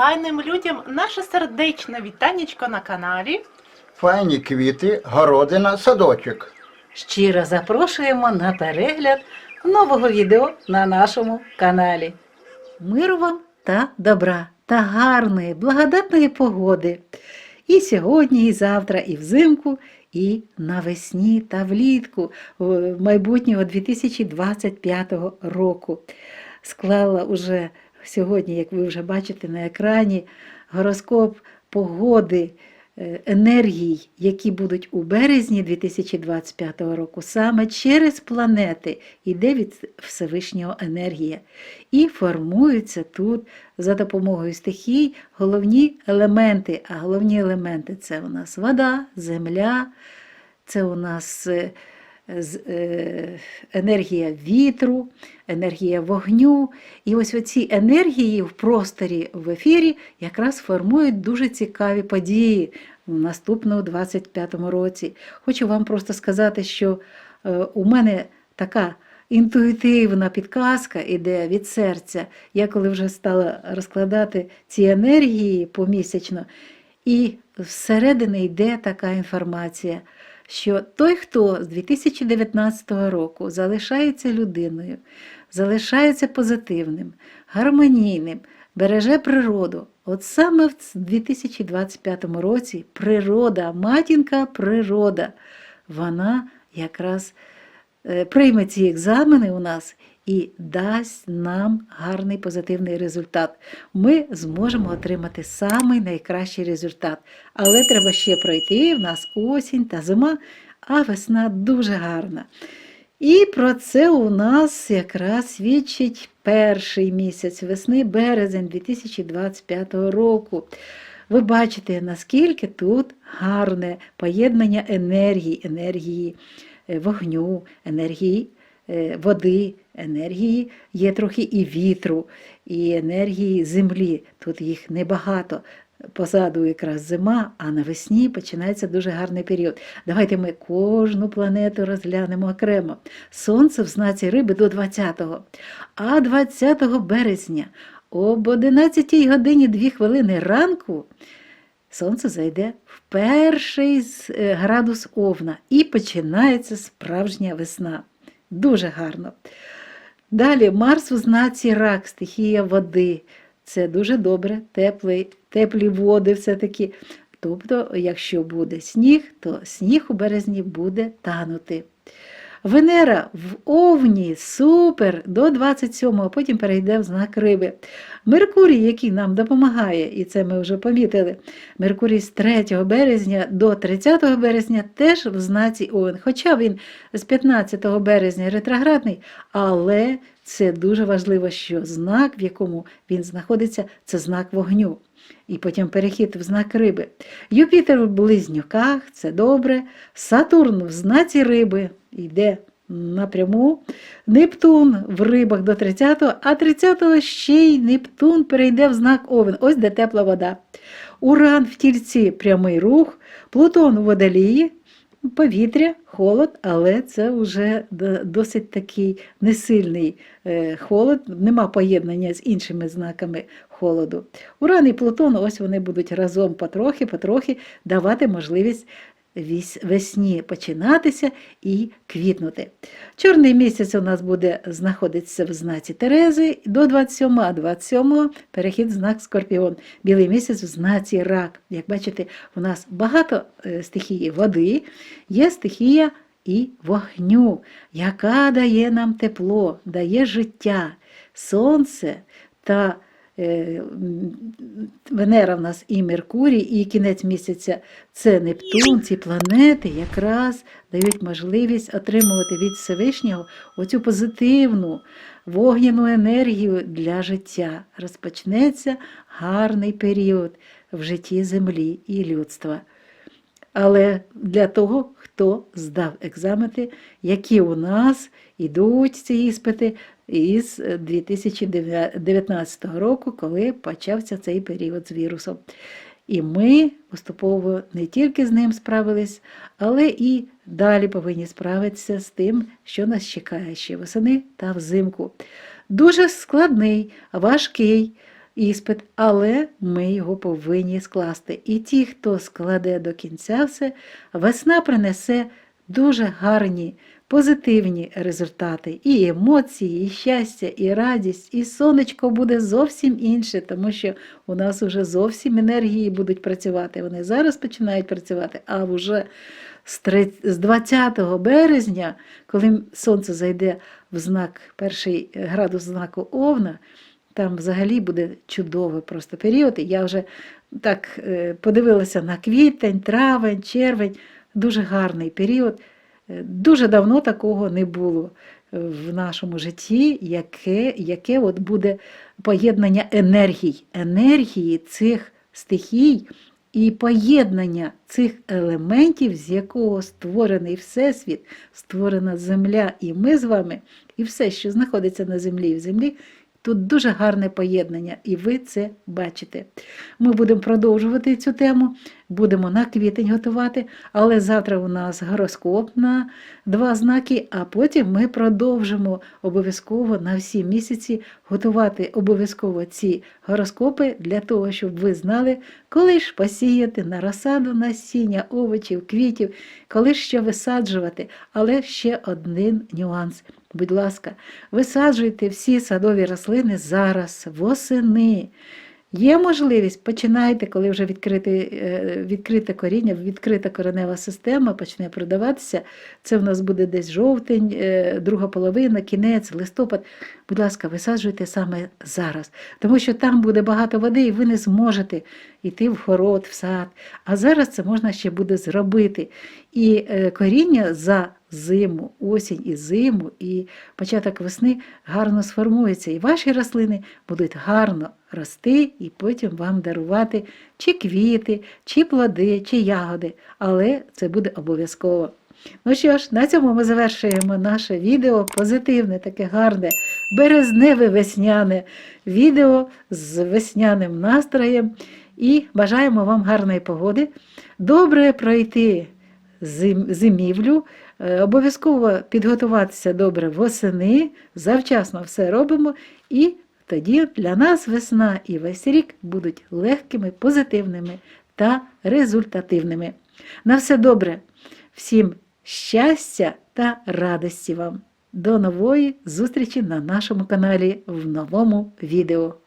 файним людям наше сердечне вітанечко на каналі. Файні квіти, городина, садочок. Щиро запрошуємо на перегляд нового відео на нашому каналі. Миру вам та добра, та гарної, благодатної погоди. І сьогодні, і завтра, і взимку, і навесні та влітку майбутнього 2025 року. Склала уже сьогодні, як ви вже бачите на екрані, гороскоп погоди е, енергій, які будуть у березні 2025 року, саме через планети йде від Всевишнього енергія. І формуються тут за допомогою стихій головні елементи. А головні елементи це у нас вода, земля, це у нас е, енергія вітру, енергія вогню. І ось оці енергії в просторі в ефірі якраз формують дуже цікаві події в наступному 25-му році. Хочу вам просто сказати, що е, у мене така інтуїтивна підказка іде від серця. Я коли вже стала розкладати ці енергії помісячно, і всередини йде така інформація, що той, хто з 2019 року залишається людиною, залишається позитивним, гармонійним, береже природу. От саме в 2025 році природа, матінка природа, вона якраз прийме ці екзамени у нас і дасть нам гарний позитивний результат. Ми зможемо отримати самий найкращий результат. Але треба ще пройти. В нас осінь та зима, а весна дуже гарна. І про це у нас якраз свідчить перший місяць весни, березень 2025 року. Ви бачите, наскільки тут гарне поєднання енергії, енергії е, вогню, енергії е, води, енергії є трохи і вітру, і енергії землі. Тут їх небагато. Позаду якраз зима, а навесні починається дуже гарний період. Давайте ми кожну планету розглянемо окремо. Сонце в знаці риби до 20-го, а 20 березня об 11 годині 2 хвилини ранку сонце зайде в перший е, градус овна і починається справжня весна. Дуже гарно. Далі Марс у знаці рак, стихія води. Це дуже добре, теплі, теплі води все-таки. Тобто, якщо буде сніг, то сніг у березні буде танути. Венера в Овні супер до 27-го, потім перейде в знак риби. Меркурій, який нам допомагає, і це ми вже помітили. Меркурій з 3 березня до 30 березня теж в знаці Овен. Хоча він з 15 березня ретроградний, але це дуже важливо, що знак, в якому він знаходиться, це знак вогню. І потім перехід в знак риби. Юпітер в близнюках це добре. Сатурн в знаці риби йде напряму. Нептун в рибах до 30-го, а 30-го ще й Нептун перейде в знак Овен. Ось де тепла вода. Уран в тільці прямий рух, Плутон у водолії, повітря, холод, але це вже досить такий несильний е, холод, нема поєднання з іншими знаками холоду. Уран і Плутон, ось вони будуть разом потрохи, потрохи давати можливість весні починатися і квітнути. Чорний місяць у нас буде знаходитися в знаці Терези до 27, а 27 перехід в знак Скорпіон. Білий місяць в знаці Рак. Як бачите, у нас багато е, стихії води, є стихія і вогню, яка дає нам тепло, дає життя, сонце та Венера в нас і Меркурій, і кінець місяця це Нептун, ці планети якраз дають можливість отримувати від Всевишнього оцю позитивну вогняну енергію для життя. Розпочнеться гарний період в житті землі і людства. Але для того, хто здав екзамени, які у нас йдуть ці іспити із 2019 року, коли почався цей період з вірусом. І ми поступово не тільки з ним справились, але і далі повинні справитися з тим, що нас чекає ще восени та взимку. Дуже складний, важкий іспит, але ми його повинні скласти. І ті, хто складе до кінця все, весна принесе дуже гарні, позитивні результати. І емоції, і щастя, і радість, і сонечко буде зовсім інше, тому що у нас вже зовсім енергії будуть працювати. Вони зараз починають працювати, а вже з 20 березня, коли сонце зайде в знак, перший градус знаку Овна, там взагалі буде чудовий просто період. І я вже так е, подивилася на квітень, травень, червень. Дуже гарний період. Дуже давно такого не було в нашому житті, яке, яке от буде поєднання енергій, енергії цих стихій і поєднання цих елементів, з якого створений Всесвіт, створена земля, і ми з вами, і все, що знаходиться на землі і в землі. Тут дуже гарне поєднання, і ви це бачите. Ми будемо продовжувати цю тему, будемо на квітень готувати, але завтра у нас гороскоп на два знаки, а потім ми продовжимо обов'язково на всі місяці готувати обов'язково ці гороскопи для того, щоб ви знали, коли ж посіяти на розсаду насіння, овочів, квітів, коли ж що висаджувати. Але ще один нюанс. Будь ласка, висаджуйте всі садові рослини зараз, восени. Є можливість, починайте, коли вже відкрите, відкрите коріння, відкрита коренева система почне продаватися. Це в нас буде десь жовтень, е, друга половина, кінець, листопад. Будь ласка, висаджуйте саме зараз, тому що там буде багато води, і ви не зможете йти в город, в сад. А зараз це можна ще буде зробити. І е, коріння за зиму, осінь і зиму, і початок весни гарно сформується. І ваші рослини будуть гарно рости і потім вам дарувати чи квіти, чи плоди, чи ягоди. Але це буде обов'язково. Ну що ж, на цьому ми завершуємо наше відео. Позитивне, таке гарне, березневе весняне відео з весняним настроєм. І бажаємо вам гарної погоди, добре пройти зим- зимівлю, обов'язково підготуватися добре восени, завчасно все робимо, і тоді для нас весна і весь рік будуть легкими, позитивними та результативними. На все добре, всім щастя та радості вам! До нової зустрічі на нашому каналі в новому відео.